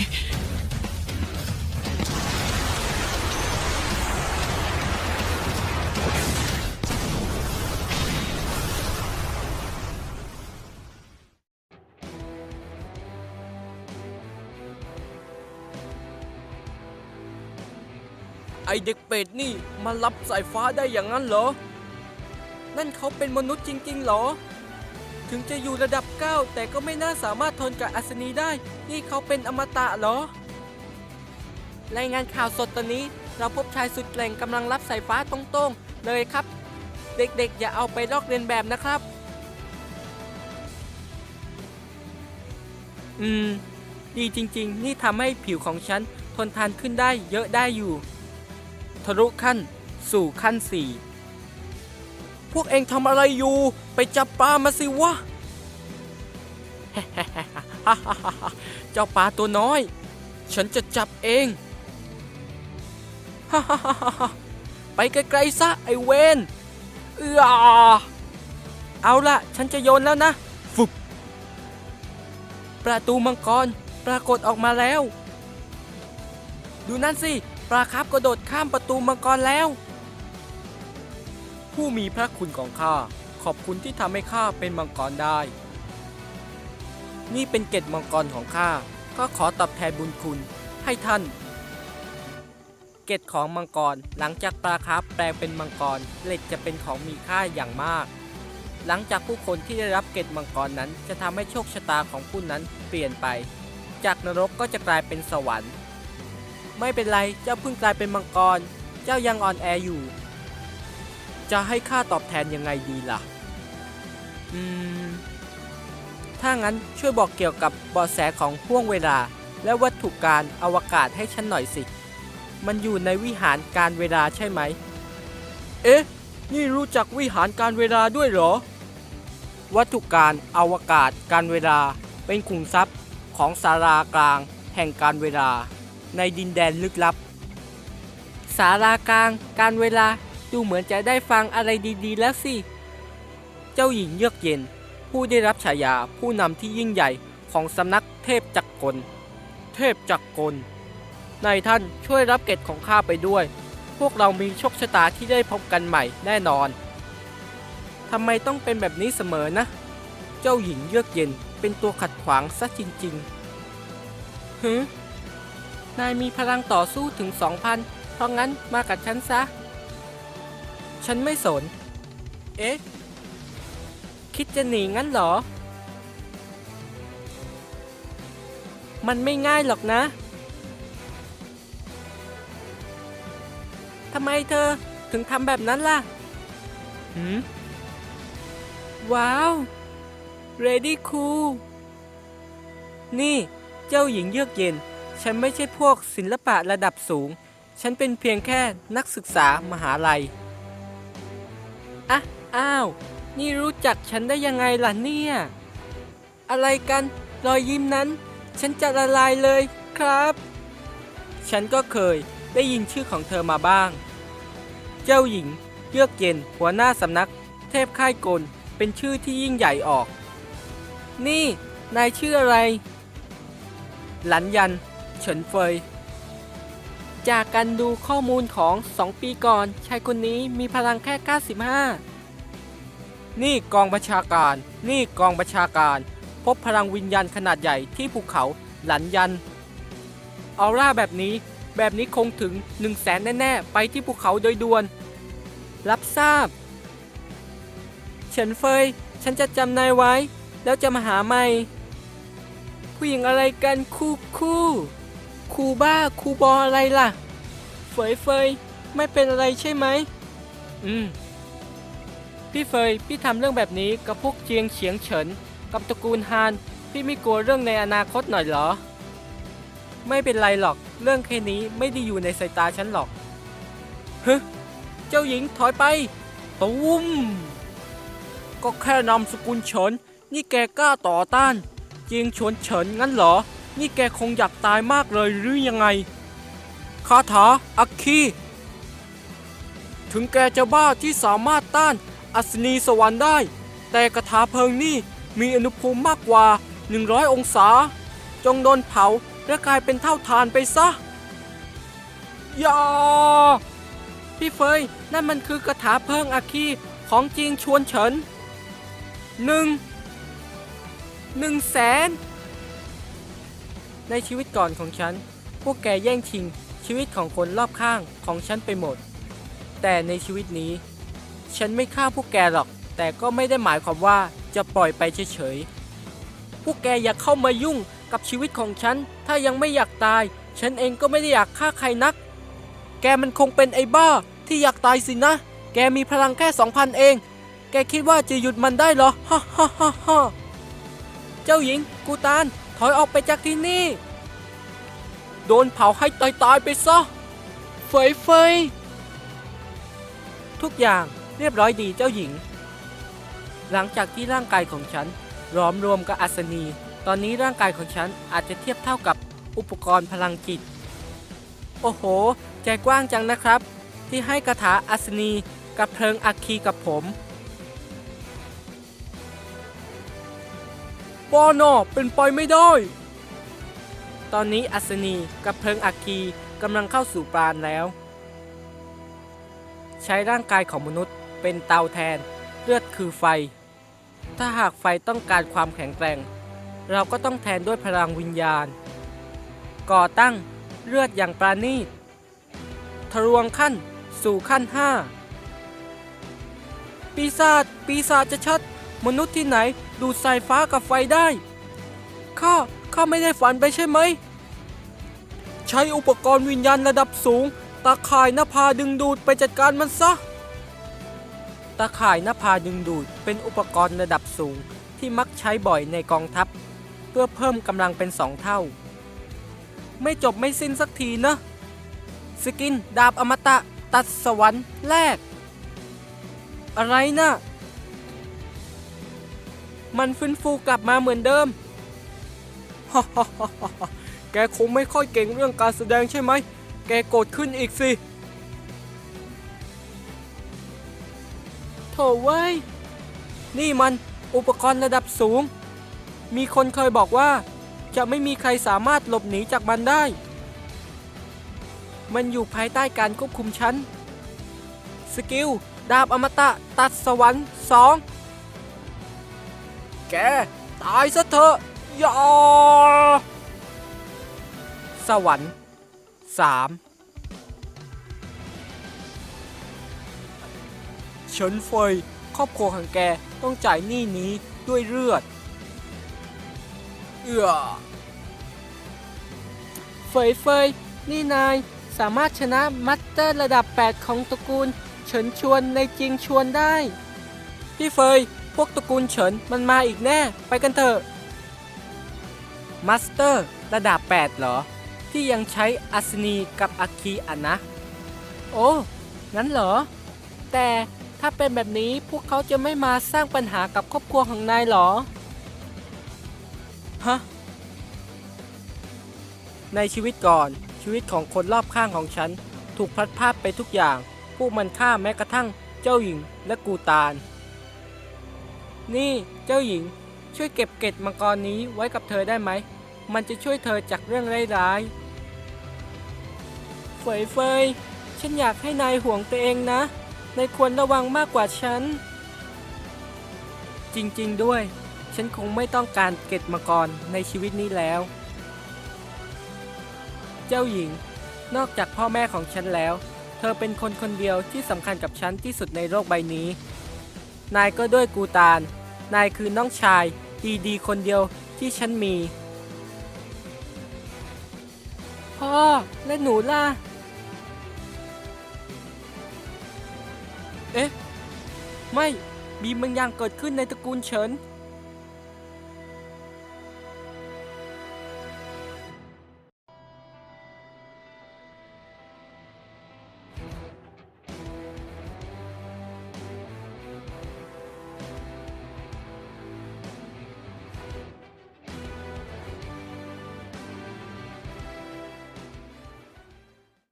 ไอเด็กเป็ดนี่มารับสายฟ้าได้อย่างนั้นเหรอ นั่นเขาเป็นมนุษย์จริง ๆ เหรอ ถึงจะอยู่ระดับ 9 แต่ก็ไม่น่าสามารถทนกับอัศนีได้ นี่เขาเป็นอมตะเหรอ รายงานข่าวสดตอนนี้ เราพบชายสุดแกร่งกำลังรับสายฟ้าตรงๆ เลยครับ เด็กๆ อย่าเอาไปลอกเลียนแบบนะครับ อืม ดีจริงๆ นี่ทำให้ผิวของฉัน ทนทานขึ้นได้เยอะได้อยู่ ทะลุขั้น สู่ขั้นสี่ พวกเองทำอะไรอยู่ ไปจับปลามาสิวะ เจ้าปลาตัวน้อย ฉันจะจับเอง ไปไกลๆซะไอเวนเอือเอาละฉันจะโยนแล้วนะฟุบประตูมังกรปรากฏออกมาแล้ว ดูนั่นสิ ปลาคร์ฟกระโดดข้ามประตูมังกรแล้ว ผู้มีพระคุณของข้า ขอบคุณที่ทำให้ข้าเป็นมังกรได้ นี่เป็นเกตมังกรของข้าก็ขอตอบแทนบุญคุณให้ท่าน เกตของมังกรหลังจากปลาคาร์ฟแปลงเป็นมังกรเหล็กจะเป็นของมีค่าอย่างมาก หลังจากผู้คนที่ได้รับเกตมังกรนั้นจะทำให้โชคชะตาของผู้นั้นเปลี่ยนไป จากนรกก็จะกลายเป็นสวรรค์ ไม่เป็นไรเจ้าเพิ่งกลายเป็นมังกร เจ้ายังอ่อนแออยู่ จะให้ค่าตอบแทนยังไงดีล่ะ อืม ถ้างั้นช่วยบอกเกี่ยวกับเบาะแสของห่วงเวลา และวัตถุการอวกาศให้ฉันหน่อยสิ มันอยู่ในวิหารการเวลาใช่ไหม เอ๊ะ นี่รู้จักวิหารการเวลาด้วยเหรอ วัตถุการอวกาศการเวลาเป็นขุมทรัพย์ของสารากลางแห่งการเวลา ในดินแดนลึกลับ สารากลางการเวลา ดูเหมือนจะได้ฟังอะไรดีๆแล้วสิ เจ้าหญิงเยือกเย็น ผู้ได้รับฉายาผู้นำที่ยิ่งใหญ่ของสำนักเทพจักรกล เทพจักรกล นายท่านช่วยรับเกตของข้าไปด้วย พวกเรามีโชคชะตาที่ได้พบกันใหม่แน่นอน ทำไมต้องเป็นแบบนี้เสมอนะ เจ้าหญิงเยือกเย็นเป็นตัวขัดขวางซะจริงๆฮึนายมีพลังต่อสู้ถึง2,000เพราะงั้นมากับฉันซะ ฉันไม่สน เอ๊ะ คิดจะหนีงั้นเหรอ มันไม่ง่ายหรอกนะ ทำไมเธอถึงทำแบบนั้นล่ะหืมว้าว Ready Cool นี่เจ้าหญิงเยือกเย็น ฉันไม่ใช่พวกศิลปะระดับสูง ฉันเป็นเพียงแค่นักศึกษามหาลัย อะอ้าว นี่รู้จักฉันได้ยังไงล่ะเนี่ย อะไรกัน รอยยิ้มนั้น ฉันจะละลายเลยครับ ฉันก็เคยได้ยินชื่อของเธอมาบ้าง เจ้าหญิงเยือกเย็นหัวหน้าสำนัก เทพค่ายกลเป็นชื่อที่ยิ่งใหญ่ออก นี่ นายชื่ออะไร หลันยัน เฉินเฟย จากการดูข้อมูลของสองปีก่อน ชายคนนี้มีพลังแค่ 95 นี่กองบัญชาการ นี่กองบัญชาการ พบพลังวิญญาณขนาดใหญ่ที่ภูเขาหลันยัน ออร่าแบบนี้ แบบนี้คงถึง 1 0 0 0 0แสนแน่ๆ ไปที่ภูเขาโดยด่วน รับทราบ เฉินเฟย ฉันจะจำนายไว้ แล้วจะมาหาใหม่ ผู้หญิงอะไรกันคู่คู่ คูบ้าคูบออะไรล่ะ เฟยเฟยไม่เป็นอะไรใช่ไหม อืม พี่เฟยพี่ทำเรื่องแบบนี้กับพวกเจียงเฉียงเฉิน กับตระกูลฮาน พี่ไม่กลัวเรื่องในอนาคตหน่อยเหรอ ไม่เป็นไรหรอก เรื่องแค่นี้ไม่ได้อยู่ในสายตาฉันหรอกฮึเจ้าหญิงถอยไปตูมก็แค่นำสกุลเฉิน นี่แกกล้าต่อต้าน เจียงชวนเฉินงั้นเหรอ นี่แกคงอยากตายมากเลยหรือยังไง คาถาอัคคี ถึงแกจะบ้าที่สามารถต้านอัศนีสวรรค์ได้ แต่กระถาเพลิงนี่มีอุณหภูมิมากกว่า 100 องศา จงโดนเผาและกลายเป็นเท่าทานไปซะ อย่า พี่เฟย นั่นมันคือกระถาเพลิงอาคีของจริงชวนเฉินหนึ่งหนึ่งแสน ในชีวิตก่อนของฉัน พวกแกแย่งชิงชีวิตของคนรอบข้างของฉันไปหมด แต่ในชีวิตนี้ ฉันไม่ฆ่าพวกแกหรอก แต่ก็ไม่ได้หมายความว่าจะปล่อยไปเฉยๆ พวกแกอย่าเข้ามายุ่งกับชีวิตของฉัน ถ้ายังไม่อยากตาย ฉันเองก็ไม่ได้อยากฆ่าใครนัก แกมันคงเป็นไอ้บ้าที่อยากตายสินะ แกมีพลังแค่สองพันเอง แกคิดว่าจะหยุดมันได้เหรอ ฮ่าฮ่าฮ่าฮ่าเจ้าหญิง กูตาน ถอยออกไปจากที่นี่ โดนเผาให้ตายตายๆไปซะเฟยเฟยทุกอย่างเรียบร้อยดีเจ้าหญิง หลังจากที่ร่างกายของฉันร้อมรวมกับอัศนี ตอนนี้ร่างกายของฉันอาจจะเทียบเท่ากับอุปกรณ์พลังจิต โอ้โห ใจกว้างจังนะครับ ที่ให้คาถาอัศนีกับเพลิงอัคคีกับผม ปอนอเป็นไปไม่ได้ ตอนนี้อัศนีกับเพลิงอัคคีกำลังเข้าสู่ปราณแล้ว ใช้ร่างกายของมนุษย์เป็นเตาแทน เลือดคือไฟ ถ้าหากไฟต้องการความแข็งแกร่ง เราก็ต้องแทนด้วยพลังวิญญาณ ก่อตั้งเลือดอย่างปราณีตทะลวงขั้นสู่ขั้นห้าปีศาจปีศาจจะชัด มนุษย์ที่ไหน ดูดสายฟ้ากับไฟได้ ข้า ข้าไม่ได้ฝันไปใช่ไหม ใช้อุปกรณ์วิญญาณระดับสูง ตาข่ายนภาดึงดูดไปจัดการมันซะ ตาข่ายนภาดึงดูดเป็นอุปกรณ์ระดับสูงที่มักใช้บ่อยในกองทัพ เพื่อเพิ่มกำลังเป็นสองเท่า ไม่จบไม่สิ้นสักทีนะ สกิน ดาบอมตะ ตัดสวรรค์แรก อะไรนะ มันฟื้นฟูกลับมาเหมือนเดิมฮ่แกคงไม่ค่อยเก่งเรื่องการแสดงใช่ไหม แกโกรธขึ้นอีกสิ โถเว้ย นี่มันอุปกรณ์ระดับสูง มีคนเคยบอกว่า จะไม่มีใครสามารถหลบหนีจากมันได้ มันอยู่ภายใต้การควบคุมฉัน สกิล ดาบอมตะ ตัดสวรรค์สอง แก ตายซะเถอะย่าสวรรค์สามเฉินเฟยครอบครัวของแกต้องจ่ายหนี้นี้ด้วยเลือด เอือเฟยเฟยนี่นายสามารถชนะมัตเตอร์ระดับ 8 ของตระกูล เฉินชวนในจริงชวนได้ พี่เฟย วกตระกูลเฉินมันมาอีกแน่ ไปกันเถอะมัสเตอร์ระดับ 8 เหรอ ที่ยังใช้อัศนีกับอาคีอะนะ โอ้งั้นเหรอ แต่ถ้าเป็นแบบนี้พวกเขาจะไม่มาสร้างปัญหากับครอบครัวของนายเหรอ ฮะ ในชีวิตก่อนชีวิตของคนรอบข้างของฉัน ถูกพลัดพรากไปทุกอย่าง พวกมันฆ่าแม้กระทั่งเจ้าหญิงและกูตาล นี่เจ้าหญิงช่วยเก็บเกล็ดมังกรนี้ไว้กับเธอได้ไหม มันจะช่วยเธอจากเรื่องร้ายๆเฟยเฟยฉันอยากให้นายห่วงตัวเองนะ นายควรระวังมากกว่าฉัน จริงๆด้วย ฉันคงไม่ต้องการเกล็ดมังกรในชีวิตนี้แล้ว เจ้าหญิง นอกจากพ่อแม่ของฉันแล้ว เธอเป็นคนคนเดียวที่สำคัญกับฉันที่สุดในโลกใบนี้ นายก็ด้วยกูตาล นายคือน้องชายดีๆคนเดียวที่ฉันมี พ่อและหนูล่ะ เอ๊ะ ไม่ มีบางอย่างเกิดขึ้นในตระกูลเฉิน